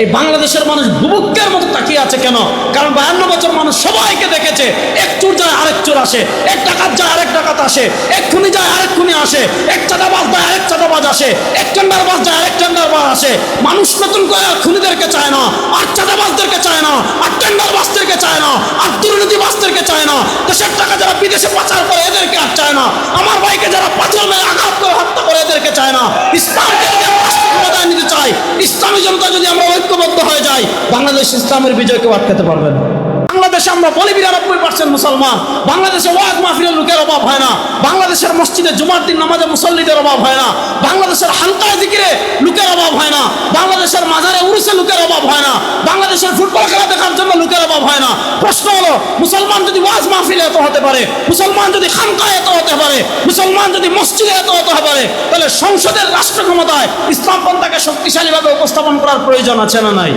এই বাংলাদেশের মানুষ বুবুক্কের মতো তাকিয়ে আছে কেন? কারণ বায়ান্ন বছর মানুষ সবাইকে দেখেছে, এক চোর যায় আরেক চোর আসে, এক ডাকাত যায় আরেক ডাকাত আসে, এক খুনি যায় আরেক খুনি আসে, এক চাঁদাবাজ যায় আরেক চাঁদাবাজ আসে, এক টেন্ডারবাজ যায় আরেক টেন্ডারবাজ আসে। মানুষ নতুন করে আর খুনিদেরকে চায় না, আর চাঁদাবাজদেরকে চায় না, আর টেন্ডারবাজদেরকে চায় না, আর দুর্নীতিবাজদেরকে চায় না। দেশের টাকা যারা বিদেশে পাচার করে এদেরকে আর চায় না, আমার ভাইকে যারা পাথর মেরে আঘাত করে হত্যা করে এদেরকে চায় না। ইসলামকে যদি আমরা রাষ্ট্র ক্ষমতায় নিতে চাই ইসলামী জনতা যদি আমরা ঐক্যবদ্ধ হয়ে যাই বাংলাদেশ ইসলামের বিজয়কে আটকাতে পারবে না। বাংলাদেশে আমরা বলি বিরানব্বই পার্সেন্ট মুসলমান। বাংলাদেশে ওয়াজ মাহফিলের লোকের অভাব হয় না। বাংলাদেশের মসজিদে জুমার দিন নামাজে মুসল্লিদের অভাব হয় না। বাংলাদেশের হালকায় দিকিরে লোকের অভাব হয় না। বাংলাদেশের মাজারে উরুসে লোকের অভাব হয় না। বাংলাদেশের ফুটবল খেলা দেখার জন্য লোকের অভাব হয় না। প্রশ্ন হলো, মুসলমান যদি ওয়াজ মাহফিলে এত হতে পারে, মুসলমান যদি খানকায় এত হতে পারে, মুসলমান যদি মসজিদে এত হতে পারে, তাহলে সংসদের রাষ্ট্র ক্ষমতায় ইসলাম পন্থাকে শক্তিশালীভাবে উপস্থাপন করার প্রয়োজন আছে না নাই?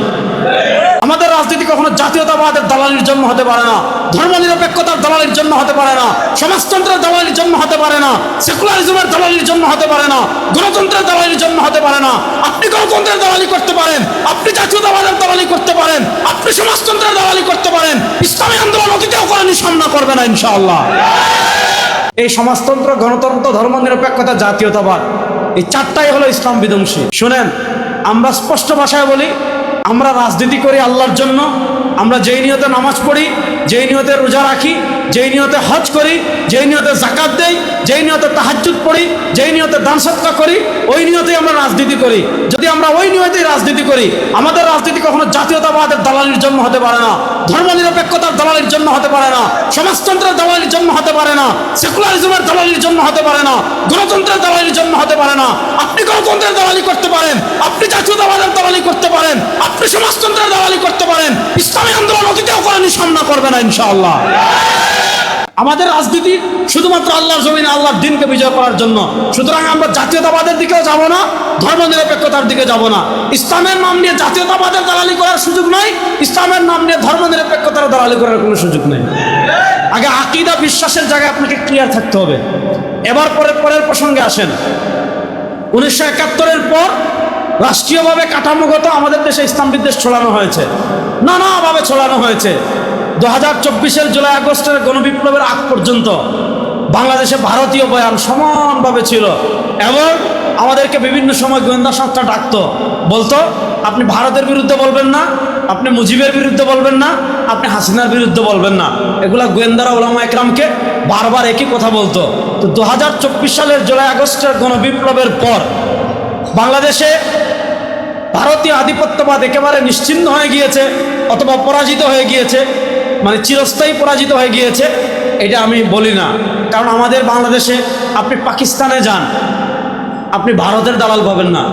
আমাদের রাজনীতি কখনো জাতীয়তাবাদের দালালির জন্য হতে পারে না। ধর্মনিরপেক্ষতার দালালির জন্য হতে পারে না। সমাজতন্ত্রের দালালির জন্য হতে পারে না। সেকুলারিজমের দালালির জন্য হতে পারে না। গণতন্ত্রের দালালির জন্য হতে পারে না। আপনি গণতন্ত্রের দালালি করতে পারেন। আপনি জাতীয়তাবাদের দালালি করতে পারেন। আপনি সমাজতন্ত্রের দালালি করতে পারেন। ইসলামী আন্দোলন অতীতেও করেনি সামনা করবে না, ইনশাআল্লাহ। এই সমাজতন্ত্র, গণতন্ত্র, ধর্মনিরপেক্ষতা, জাতীয়তাবাদ, এই চারটাই হলো ইসলাম বিধ্বংসী। শুনেন, আমরা স্পষ্ট ভাষায় বলি, আমরা রাজনীতি করি আল্লাহর জন্য আমরা যেই নিয়তে নামাজ পড়ি যেই নিয়তে রোজা রাখি, যেই নিয়তে হজ করি, যেই নিয়তে জাকাত দেই, যেই নিয়তে তাহাজ্জুদ পড়ি, যেই নিয়তে দান সৎকা করি, ওই নিয়তেই আমরা রাজনীতি করি। যদি আমরা ওই নিয়তেই রাজনীতি করি, আমাদের রাজনীতি কখনো জাতীয়তাবাদের দালালির জন্য হতে পারে না, ধর্মনিরপেক্ষতার দালালির জন্য হতে পারে না, সমাজতন্ত্রের দালালির জন্য হতে পারে না, সেকুলারিজমের দালালির জন্য হতে পারে না, গণতন্ত্রের দালালির জন্য হতে পারে না, আপনি গণতন্ত্রের দালালি করতে পারেন, আপনি জাতীয়তাবাদের দালালি করতে পারেন, আপনি সমাজতন্ত্রের দালালি করতে পারেন, ইসলামী আন্দোলন অতীতেও করেনি সামনা করবে না ইনশাআল্লাহ। আমাদের রাজনীতি শুধুমাত্র আল্লাহর জমিনে আল্লাহর দিনকে বিজয় করার জন্য। সুতরাং আমরা জাতীয়তাবাদের দিকেও যাব না ধর্ম নিরপেক্ষতার দিকে যাব না। ইসলামের নাম নিয়ে জাতীয়তাবাদের দালালি করার সুযোগ নাই, ইসলামের নাম নিয়ে ধর্ম নিরপেক্ষতার দালালি করার কোনো সুযোগ নেই। আগে আকিদা বিশ্বাসের জায়গায় আপনাকে ক্লিয়ার থাকতে হবে। এবার পরের পরের প্রসঙ্গে আসেন। উনিশশো একাত্তরের পর রাষ্ট্রীয়ভাবে কাঠামোগত আমাদের দেশে ইসলাম বিদ্বেষ ছড়ানো হয়েছে। নানাভাবে ছড়ানো হয়েছে। দু হাজার চব্বিশের জুলাই আগস্টের গণবিপ্লবের আগ পর্যন্ত বাংলাদেশে ভারতীয় বয়ান সমানভাবে ছিল এবং আমাদেরকে বিভিন্ন সময় গোয়েন্দা সংস্থা ডাকত, বলতো, আপনি ভারতের বিরুদ্ধে বলবেন না, আপনি মুজিবের বিরুদ্ধে বলবেন না, আপনি হাসিনার বিরুদ্ধে বলবেন না। এগুলা গোয়েন্দারা, ওলামা একরামকে বারবার একই কথা বলতো। তো দু হাজার চব্বিশ সালের জুলাই আগস্টের গণবিপ্লবের পর বাংলাদেশে ভারতীয় আধিপত্যবাদ একেবারে নিশ্চিন্ন হয়ে গিয়েছে অথবা পরাজিত হয়ে গিয়েছে। মানে চিরস্থায়ী পরাজিত হয়ে গিয়েছে, এটা আমি বলি না। কারণ আমাদের বাংলাদেশে আপনি পাকিস্তানে যান, আপনি ভারতের দালাল পাবেন না।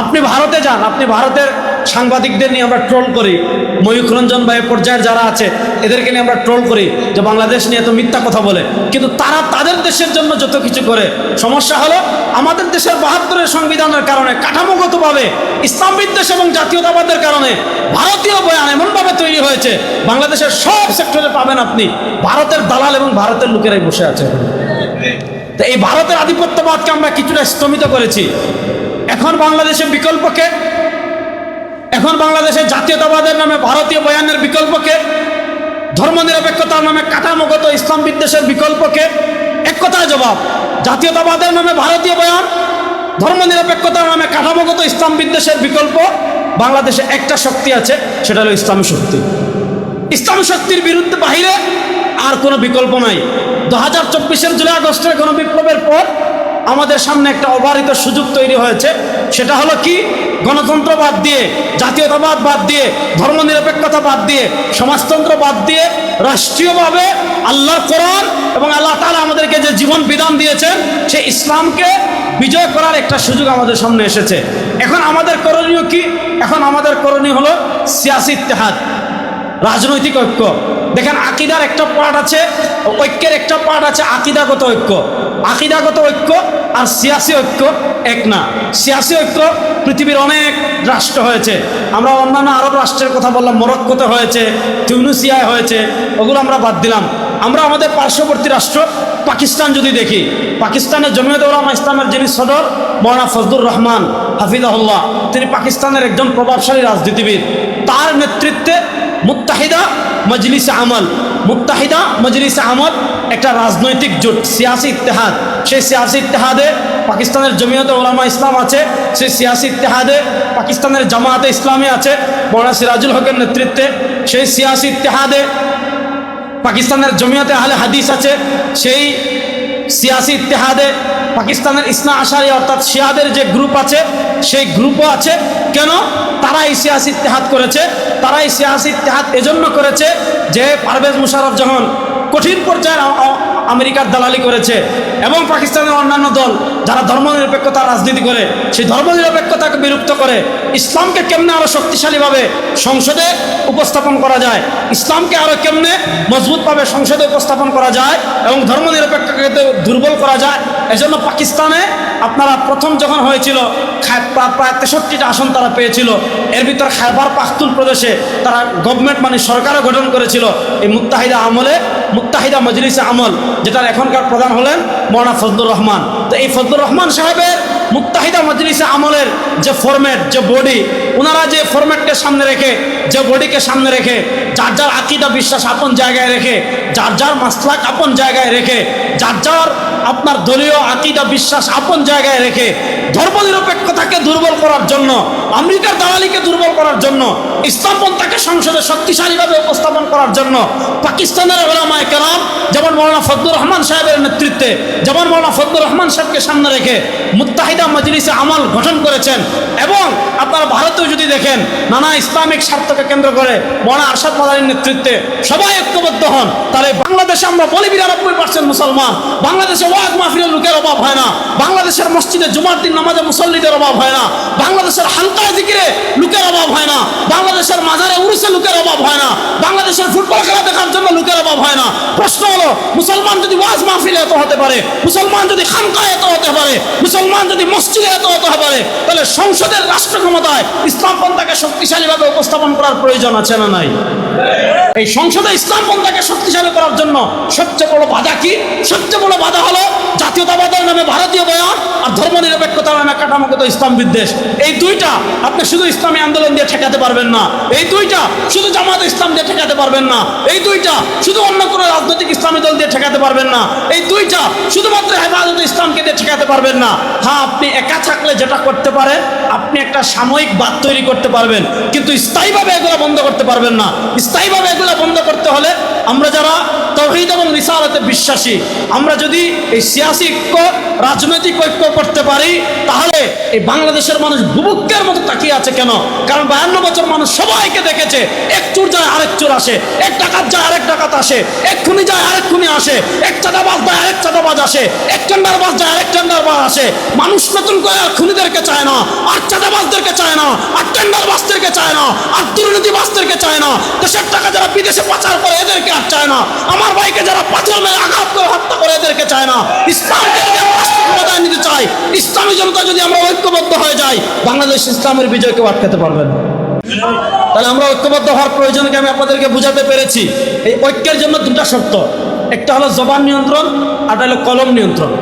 আপনি ভারতে যান, আপনি ভারতের সাংবাদিকদের নিয়ে আমরা ট্রোল করি। ময়ূখ রঞ্জন বা পর্যায়ের যারা আছে, এদেরকে নিয়ে আমরা ট্রোল করি যে বাংলাদেশ নিয়ে তো মিথ্যা কথা বলে। কিন্তু তারা তাদের দেশের জন্য যত কিছু করে, সমস্যা হলো আমাদের দেশের বাহাত্তরের সংবিধানের কারণে, কাঠামোগতভাবে ইসলাম বিদ্বেষ এবং জাতীয়তাবাদের কারণে ভারতীয় বয়ান এমনভাবে তৈরি হয়েছে, বাংলাদেশের সব সেক্টরে পাবেন আপনি। ভারতের দালাল এবং ভারতের লোকেরাই বসে আছে তো এই ভারতের আধিপত্যবাদকে আমরা কিছুটা স্তমিত করেছি। এখন বাংলাদেশের বিকল্পকে? এখন বাংলাদেশের জাতীয়তাবাদের নামে ভারতীয় বয়ানের বিকল্পকে? ধর্মনিরপেক্ষতার নামে কাঠামোগত ইসলাম বিদ্বেষের বিকল্পকে? এক কথায় জবাব, জাতীয়তাবাদের নামে ভারতীয় বয়ান, ধর্মনিরপেক্ষতার নামে কাঠামোগত ইসলাম বিদ্বেষের বিকল্প? বাংলাদেশে একটা শক্তি আছে, সেটা হলো ইসলামী শক্তি। ইসলামী শক্তির বিরুদ্ধে বাহিরে আর কোনো বিকল্প নাই। দু হাজার চব্বিশের জুলাই আগস্টের গণবিপ্লবের পর আমাদের সামনে একটা অবারিত সুযোগ তৈরি হয়েছে। সেটা হলো কি? গণতন্ত্র বাদ দিয়ে, জাতীয়তাবাদ বাদ দিয়ে, ধর্মনিরপেক্ষতা বাদ দিয়ে, সমাজতন্ত্র বাদ দিয়ে রাষ্ট্রীয়ভাবে আল্লাহ কোরআন এবং আল্লাহ তালা আমাদেরকে যে জীবন বিধান দিয়েছেন, সে ইসলামকে বিজয় করার একটা সুযোগ আমাদের সামনে এসেছে। এখন আমাদের করণীয় কি? এখন আমাদের করণীয় হলো সিয়াসি ইত্তেহাদ, রাজনৈতিক ঐক্য। দেখেন আকিদার একটা পার্ট আছে, ঐক্যের একটা পার্ট আছে, আকিদাগত ঐক্য। আকিদাগত ঐক্য আর সিয়াসি ঐক্য এক না। সিয়াসি ঐক্য পৃথিবীর অনেক রাষ্ট্র হয়েছে। আমরা অন্যান্য আরব রাষ্ট্রের কথা বললাম, মরক্কোতে হয়েছে টিউনিসিয়ায় হয়েছে, ওগুলো আমরা বাদ দিলাম। আমরা আমাদের পার্শ্ববর্তী রাষ্ট্র পাকিস্তান যদি দেখি, পাকিস্তানের জমিয়ত উলামা ইসলামের যিনি সদর, মৌলানা ফজলুর রহমান হাফিজাহুল্লাহ, তিনি পাকিস্তানের একজন প্রভাবশালী রাজনীতিবিদ। তার নেতৃত্বে মুত্তাহিদা মজলিস আমল। মুত্তাহিদা মজলিস আমল একটা রাজনৈতিক জোট, সিয়াসি ইত্তেহাদ। সেই সিয়াসি ইত্তেহাদে পাকিস্তানের জমিয়তে ওলামা ইসলাম আছে, সেই সিয়াসি ইত্তেহাদে পাকিস্তানের জামায়াতে ইসলামী আছে, মৌলানা সিরাজুল হকের নেতৃত্বে। সেই সিয়াসি ইত্তেহাদে পাকিস্তানের জমিয়তে আহলে হাদিস আছে, সেই সিয়াসি ইতিহাদে পাকিস্তানের ইসনা আশারি অর্থাৎ শিয়াদের যে গ্রুপ আছে, সেই গ্রুপও আছে। কেন? তারাই সিয়াসি ইতিহাদ করেছে। তারাই সিয়াসি ইতিহাদ এজন্য করেছে যে পারভেজ মুশারফ যখন কঠিন পর্যায়ে আমেরিকার দালালি করেছে এবং পাকিস্তানের অন্যান্য দল যারা ধর্মনিরপেক্ষতা রাজনীতি করে, সেই ধর্মনিরপেক্ষতাকে বিলুপ্ত করে ইসলামকে কেমনে আরও শক্তিশালীভাবে সংসদে উপস্থাপন করা যায়, ইসলামকে আরও কেমনে মজবুতভাবে সংসদে উপস্থাপন করা যায় এবং ধর্মনিরপেক্ষকে দুর্বল করা যায়, এজন্য পাকিস্তানে আপনারা প্রথম যখন হয়েছিল প্রায় তেষট্টিটা আসন তারা পেয়েছিল, এর ভিতর খাইবার পাখতুল প্রদেশে তারা গভর্নমেন্ট মানে সরকারও গঠন করেছিল, এই মুত্তাহিদা আমলে মুত্তাহিদা মজলিসে আমল, যেটার এখনকার প্রধান হলেন মৌলানা ফজলুর রহমান। তো এই ফজলুর রহমান সাহেবের মুক্তাহিদা মজলিসে আমলের যে ফরম্যাট যে বডি ওনারা যে ফরম্যাটকে সামনে রেখে, যে বডিকে সামনে রেখে, যার যার আকিদা, বিশ্বাস আপন জায়গায় রেখে, যার যার মাসলাক আপন জায়গায় রেখে, যার যার আপনার দলীয় আকিদা, বিশ্বাস আপন জায়গায় রেখে ধর্মনিরপেক্ষতাকে দুর্বল করার জন্য, আমেরিকার দালালিকে দুর্বল করার জন্য ইসলামপন্থাকে সংসদে শক্তিশালীভাবে উপস্থাপন করার জন্য, পাকিস্তানের ওলামায় কেরাম, যেমন মৌলানা ফজলুর রহমান সাহেবের নেতৃত্বে, যেমন মৌলানা ফজলুর রহমান সাহেবকে সামনে রেখে মুত্তাহিদা মজলিসে আমল গঠন করেছেন, এবং আপনারা ভারতেও যদি দেখেন, নানা ইসলামিক স্বার্থকে কেন্দ্র করে মৌলানা আরশাদ মাদানির নেতৃত্বে সবাই ঐক্যবদ্ধ হন, তাহলে বাংলাদেশে আমরা বলি বিরানব্বই পার্সেন্ট মুসলমান, বাংলাদেশে ওয়াজ মাহফিলের লোকের অভাব হয় না, বাংলাদেশের মসজিদে জুমার দিন নামাজে মুসল্লিদের অভাব হয় না। বাংলাদেশের হালকায় জিকিরে লোকের অভাব হয় না। বাংলাদেশের মাজারে উরুসে লোকের অভাব হয় না। বাংলাদেশের ফুটবল খেলা দেখার জন্য লোকের অভাব হয় না। প্রশ্ন হলো, মুসলমান যদি ওয়াজ মাহফিলে এত হতে পারে, মুসলমান যদি খানকায় এত হতে পারে, মুসলমান যদি মসজিদে এত হতে পারে, তাহলে সংসদের রাষ্ট্র ক্ষমতায় ইসলাম পন্থাকে শক্তিশালীভাবে উপস্থাপন করার প্রয়োজন আছে না নাই? এই সংসদে ইসলাম পন্থাকে শক্তিশালী করার জন্য সবচেয়ে বড় বাধা কি? সবচেয়ে বড় বাধা হলো জাতীয়তাবাদের নামে ভারতীয় বয়ান আর ধর্ম নিরপেক্ষতার নামে কাঠামোগত ইসলাম বিদ্বেষ এই দুইটা আপনি শুধু ইসলামী আন্দোলন দিয়ে ঠেকাতে পারবেন না। এই দুইটা শুধু জামাত ইসলাম দিয়ে ঠেকাতে পারবেন না। এই দুইটা শুধু অন্য কোনো রাজনৈতিক ইসলামী দল দিয়ে ঠেকাতে পারবেন না। এই দুইটা শুধুমাত্র হেফাজত ইসলামকে দিয়ে ঠেকাতে পারবেন না। হ্যাঁ আপনি একা থাকলে যেটা করতে পারেন, আপনি একটা সাময়িক বাদ তৈরি করতে পারবেন। কিন্তু স্থায়ীভাবে এগুলো বন্ধ করতে পারবেন না। স্থায়ীভাবে এগুলো বন্ধ করতে হলে আমরা যারা তহিদ এবং রিসালতে বিশ্বাসী, আমরা যদি এই সিয়াসি ঐক্য, রাজনৈতিক ঐক্য করতে পারি, তাহলে এই বাংলাদেশের মানুষ বুবুক্ষের মতো তাকিয়ে আছে কেন? কারণ বায়ান্ন বছর মানুষ সবাইকে দেখেছে, এক চোর যায় আরেক চোর আসে, এক ডাকাত যায় আরেক ডাকাত আসে, এক খুনি যায় আরেক খুনি আসে, এক চাঁদাবাজ যায় আরেক চাঁদাবাজ আসে, এক টেন্ডারবাজ যায় আরেক টেন্ডারবাজ আসে। মানুষ নতুন করে আর খুনিদেরকে চায় না, আর চাঁদাবাজদেরকে চায় না, আর টেন্ডারবাজদেরকে চায় না, আর দুর্নীতিবাজদেরকে চায় না। দেশের টাকা যারা বিদেশে পাচার করে এদেরকে আর চায় না। আমার ভাইকে যারা পাথর মেরে আঘাত করে হত্যা করে এদেরকে চায় না। ইসলামকে যদি নিতে চাই, ইসলামী জনতা যদি আমরা ঐক্যবদ্ধ হয়ে যাই, বাংলাদেশ ইসলামের বিজয়কে আটকাতে পারবেন। তাহলে আমরা ঐক্যবদ্ধ হওয়ার প্রয়োজনকে আমি আপনাদেরকে বুঝাতে পেরেছি। এই ঐক্যের জন্য দুটা শর্ত। একটা হলো জবান নিয়ন্ত্রণ, আর হলো কলম নিয়ন্ত্রণ।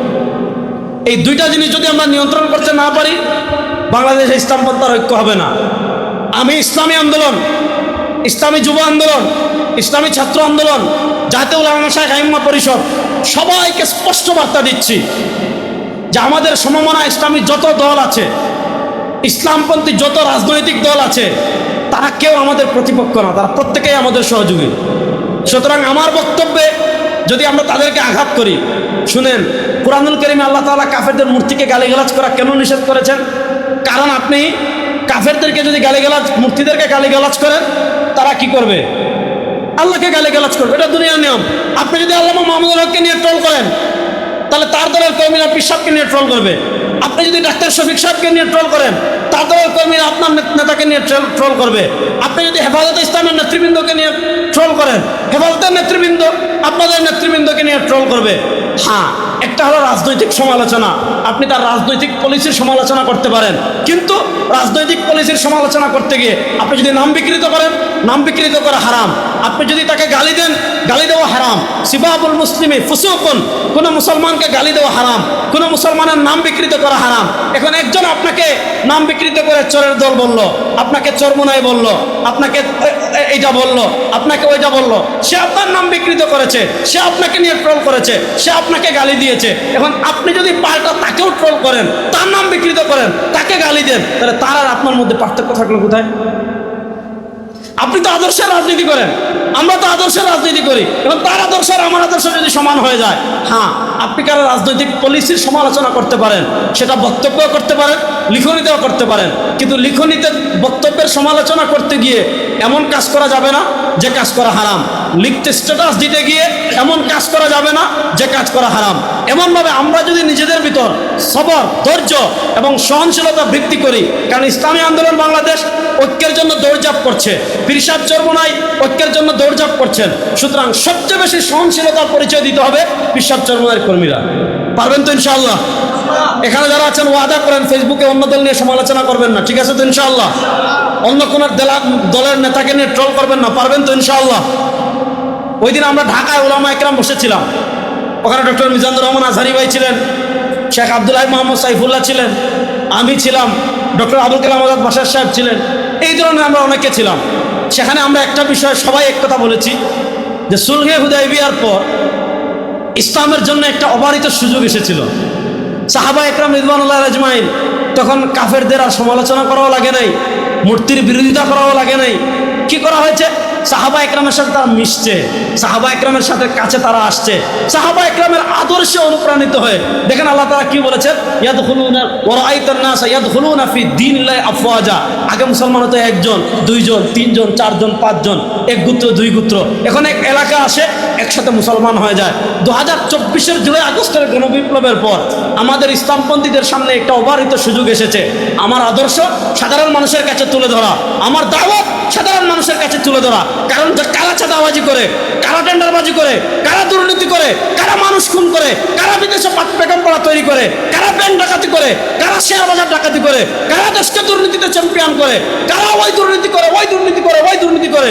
এই দুইটা জিনিস যদি আমরা নিয়ন্ত্রণ করতে না পারি, বাংলাদেশে ইসলামপন্থার ঐক্য হবে না। আমি ইসলামী আন্দোলন, ইসলামী যুব আন্দোলন, ইসলামী ছাত্র আন্দোলন, জাতীয় শাহ আইম্মা পরিষদ, সবাইকে স্পষ্ট বার্তা দিচ্ছি যে আমাদের সমমনা ইসলামী যত দল আছে, ইসলামপন্থী যত রাজনৈতিক দল আছে, তারা কেউ আমাদের প্রতিপক্ষ না, তারা প্রত্যেকেই আমাদের সহযোগী। সুতরাং আমার বক্তব্যে যদি আমরা তাদেরকে আঘাত করি, শুনেন, কোরআনুল করিমে আল্লাহ তাআলা কাফেরদের মূর্তিকে গালিগালাজ করা কেন নিষেধ করেছেন? কারণ আপনি কাফেরদেরকে যদি গালিগালাজ, মূর্তিদেরকে গালিগালাজ করেন, তারা কি করবে? আল্লাহকে গালিগালাজ করবে। এটা দুনিয়ার নিয়ম। আপনি যদি আল্লাহ মাহমুদুল হককে নিয়ে ট্রোল করেন, তাহলে তার দলের কর্মীরা পিসাবকে নিয়ে ট্রোল করবে। আপনি যদি ডাক্তার শফিক সাহেবকে নিয়ে ট্রোল করেন, তার দলের কর্মীরা আপনার নেতাকে নিয়ে ট্রোল করবে। আপনি যদি হেফাজতে ইসলামের নেতৃবৃন্দকে নিয়ে ট্রোল করেন। হেফাজতের নেতৃবৃন্দ আপনাদের নেতৃবৃন্দকে নিয়ে ট্রোল করবে। হ্যাঁ। একটা হলো রাজনৈতিক সমালোচনা। আপনি তার রাজনৈতিক পলিসির সমালোচনা করতে পারেন। কিন্তু রাজনৈতিক পলিসির সমালোচনা করতে গিয়ে আপনি যদি নাম বিকৃত করেন নাম বিকৃত করা হারাম। আপনি যদি তাকে গালি দেন গালি দেওয়া হারাম। সিবাবুল মুসলিমে ফুসুকুন। কোনো মুসলমানকে গালি দেওয়া হারাম। কোনো মুসলমানের নাম বিকৃত করা হারাম। এখন একজন আপনাকে নাম বিকৃত করে চোরের দল বলল আপনাকে চরমুনাই বলল আপনাকে এইটা বলল আপনাকে ওইটা বলল সে আপনার নাম বিকৃত করেছে সে আপনাকে নিয়ে ট্রোল করেছে সে আপনাকে গালি দিয়েছে। এখন আপনি যদি পাল্টা তাকেও ট্রোল করেন, তার নাম বিকৃত করেন, তাকে গালি দেন, তাহলে তার আর আপনার মধ্যে পার্থক্য থাকল কোথায়? আপনি তো আদর্শের রাজনীতি করেন। আমরা তো আদর্শের রাজনীতি করি। এবং তার আদর্শ আর আমার আদর্শ যদি সমান হয়ে যায় হ্যাঁ আপনি কারও রাজনৈতিক পলিসির সমালোচনা করতে পারেন, সেটা বক্তব্য করতে পারেন, লিখনিতেও করতে পারেন। কিন্তু লিখনিতে বক্তব্যের সমালোচনা করতে গিয়ে এমন কাজ করা যাবে না যে কাজ করা হারাম। লিখতে স্ট্যাটাস দিতে গিয়ে এমন কাজ করা যাবে না যে কাজ করা হারাম। এমনভাবে আমরা যদি নিজেদের ভিতর সবর, ধৈর্য এবং সহনশীলতা বৃদ্ধি করি, কারণ ইসলামী আন্দোলন বাংলাদেশ ঐক্যের জন্য দৌড়ঝাঁপ করছে। পিরসাদ চর্মনাই ঐক্যের জন্য দৌড়ঝাঁপ করছেন। সুতরাং সবচেয়ে বেশি সহনশীলতার পরিচয় দিতে হবে পিরসাদ চর্মনাইয়ের কর্মীরা। পারবেন তো ইনশাআল্লাহ? এখানে যারা আছেন, ওয়াদা করেন, ফেসবুকে অন্য দল নিয়ে সমালোচনা করবেন না, ঠিক আছে তো ইনশাআল্লাহ? অন্য কোনো দেলা- দলের নেতাকে নিয়ে ট্রল করবেন না, পারবেন তো ইনশাআল্লাহ? ওই দিন আমরা ঢাকায় ওলামা একরাম বসেছিলাম। ওখানে ডক্টর মিজানুর রহমান আজহারি ভাই ছিলেন, শেখ আবদুল্লাহ মোহাম্মদ সাইফুল্লাহ ছিলেন, আমি ছিলাম, ডক্টর আবুল কালাম আজাদ বাসার সাহেব ছিলেন। এই ধরনের আমরা অনেকে ছিলাম। সেখানে আমরা একটা বিষয়ে সবাই এক কথা বলেছি যে সুলহে হুদায় বিয়ার পর ইসলামের জন্য একটা অবারিত সুযোগ এসেছিল। সাহাবা একরাম রিদওয়ানুল্লাহ আজমাইন তখন কাফেরদের আর সমালোচনা করাও লাগে নাই, মূর্তির বিরোধিতা করাও লাগে নাই। কি করা হয়েছে? সাহাবা একরামের সাথে তারা মিশছে, সাহাবা একরামের সাথে কাছে তারা আসছে, সাহাবা একরামের আদর্শে অনুপ্রাণিত হয়ে, দেখেন আল্লাহ তারা কি বলেছেন? ইয়াদ হুলুনা ওরাইতান নাস ইয়াদ হুলুনা ফি দিন আফওয়াজা। আগে মুসলমান হতো একজন, দুইজন, তিনজন, চারজন, পাঁচজন, এক গুত্র, দুই গুত্র। এখন এক এলাকা আসে একসাথে মুসলমান হয়ে যায়। দু হাজার চব্বিশের জুলাই আগস্টের গণবিপ্লবের পর আমাদের ইসলামপন্থীদের সামনে একটা অবারিত সুযোগ এসেছে। আমার আদর্শ সাধারণ মানুষের কাছে তুলে ধরা। আমার দাওয়াত সাধারণ মানুষের কাছে তুলে ধরা। কারণ কারা চাঁদাবাজি করে, কারা টেন্ডারবাজি করে, কারা দুর্নীতি করে, কারা মানুষ খুন করে, কারা বিদেশে পেগম পড়া তৈরি করে, কারা ব্যাংক ডাকাতি করে, কারা শেয়ার বাজার ডাকাতি করে, কারা দেশকে দুর্নীতিতে চ্যাম্পিয়ন করে, কারা ওই দুর্নীতি করে, ওই দুর্নীতি করে, ওই দুর্নীতি করে।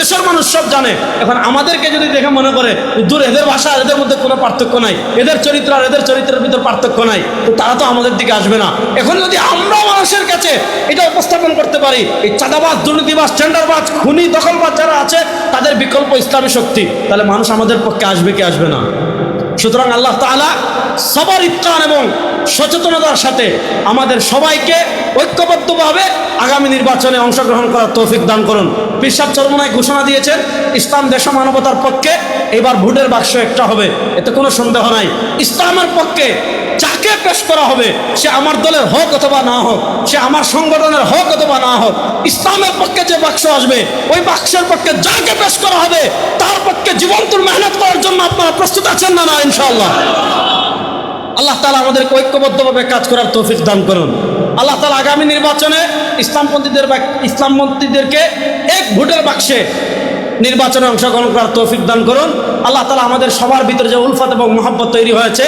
দেশের মানুষ সব জানে। এখন আমাদেরকে যদি দেখে মনে করে দূর, এদের ভাষা এদের মধ্যে কোনো পার্থক্য নাই। এদের চরিত্র আর এদের চরিত্রের ভিতর পার্থক্য নাই। তো তারা তো আমাদের দিকে আসবে না। এখন যদি আমরা মানুষের কাছে এটা উপস্থাপন করতে পারি, এই চাঁদাবাজ, দুর্নীতিবাজ, টেন্ডারবাজ, খুনি, দখলবাজ যারা আছে, তাদের বিকল্প ইসলামী শক্তি, তাহলে মানুষ আমাদের পক্ষে আসবে কি আসবে না? সুতরাং আল্লাহ তাআলা সবার ইত্তান এবং সচেতনতার সাথে আমাদের সবাইকে ঐক্যবদ্ধভাবে আগামী নির্বাচনে অংশগ্রহণ করার তৌফিক দান করুন। পিসাব চরমনায় ঘোষণা দিয়েছেন, ইসলাম দেশ মানবতার পক্ষে এবার ভোটের বাক্স একটা হবে। এতে কোনো সন্দেহ নাই। ইসলামের পক্ষে যাকে পেশ করা হবে, সে আমার দলের হোক অথবা না হোক, সে আমার সংগঠনের হোক অথবা না হোক, ইসলামের পক্ষে যে বাক্স আসবে, ওই বাক্সের পক্ষে যাকে পেশ করা হবে, তার পক্ষে জীবন্তুর মেহনত করার জন্য আপনারা প্রস্তুত আছেন না না, ইনশাআল্লাহ? আল্লাহ তালা আমাদেরকে ঐক্যবদ্ধভাবে কাজ করার তৌফিক দান করুন। আল্লাহ তালা আগামী নির্বাচনে ইসলামপন্থীদের ইসলামপন্থীদেরকে এক ভোটের বাক্সে নির্বাচনে অংশগ্রহণ করার তৌফিক দান করুন। আল্লাহ তালা আমাদের সবার ভিতরে যে উলফত এবং মহাব্বত তৈরি হয়েছে,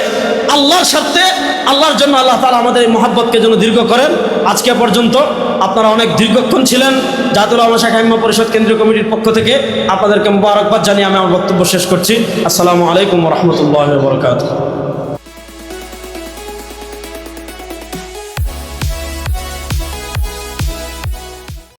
আল্লাহর স্বার্থে, আল্লাহর জন্য আল্লাহ তালা আমাদের এই মহাব্বতকে যেন দীর্ঘ করেন। আজকে পর্যন্ত আপনারা অনেক দীর্ঘক্ষণ ছিলেন। জাতুল আলমা শাখা ইম্মা পরিষদ কেন্দ্রীয় কমিটির পক্ষ থেকে আপনাদেরকে মুবারকবাদ জানিয়ে আমি আমার বক্তব্য শেষ করছি। আসসালামু আলাইকুম রহমতুল্লাহ বরকাত